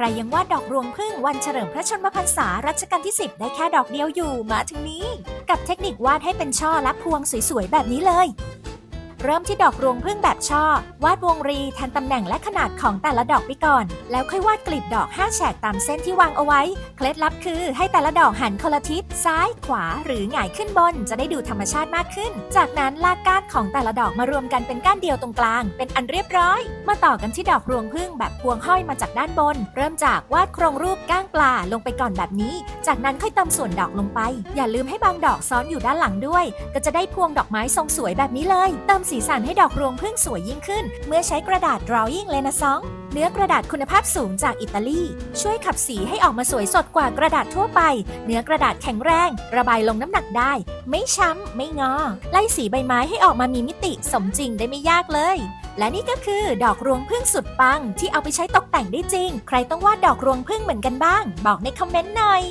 ใครยังวาดดอกรวงพึ่งวันเฉลิมพระชนมพรรษารัชกาลที่ 10 ได้แค่ดอกเดียวอยู่มาถึงนี้ กับเทคนิควาดให้เป็นช่อและพวงสวยๆแบบนี้เลย เริ่มที่ดอกรวงพึ่งแบบช่อ วาดวงรีแทนตำแหน่งและขนาดของแต่ละดอกไปก่อน แล้วค่อยวาดกลีบดอก 5 แฉกตามเส้นที่วางเอาไว้ เคล็ดลับคือให้แต่ละดอกหันคนละทิศ ซ้าย ขวา หรือหงายขึ้นบน จะได้ดูธรรมชาติมากขึ้น จากนั้นลากก้านของแต่ละดอกมารวมกันเป็นก้านเดียวตรงกลาง เป็นอันเรียบร้อย มาต่อกันที่ดอกรวงพึ่งแบบพวงห้อยมาจากด้านบน เริ่มจากวาดโครงรูปก้างปลาลงไปก่อนแบบนี้ จากนั้นค่อยเติมส่วนดอกลงไป อย่าลืมให้บางดอกซ้อนอยู่ด้านหลังด้วย ก็จะได้พวงดอกไม้ทรงสวยแบบนี้เลย เติมสีสันให้ดอกรวงพึ่งสวยยิ่งขึ้น เมื่อใช้กระดาษ drawing เลยนะซองเนื้อกระดาษคุณภาพสูงจากอิตาลี ช่วยขับสีให้ออกมาสวยสดกว่ากระดาษทั่วไป เนื้อกระดาษแข็งแรง ระบายลงน้ำหนักได้ ไม่ช้ำ ไม่งอ ไล่สีใบไม้ให้ออกมามีมิติสมจริงได้ไม่ยากเลย และนี่ก็คือดอกรวงพึ่งสุดปัง ที่เอาไปใช้ตกแต่งได้จริง ใครต้องวาดดอกรวงพึ่งเหมือนกันบ้าง บอกในคอมเมนต์หน่อย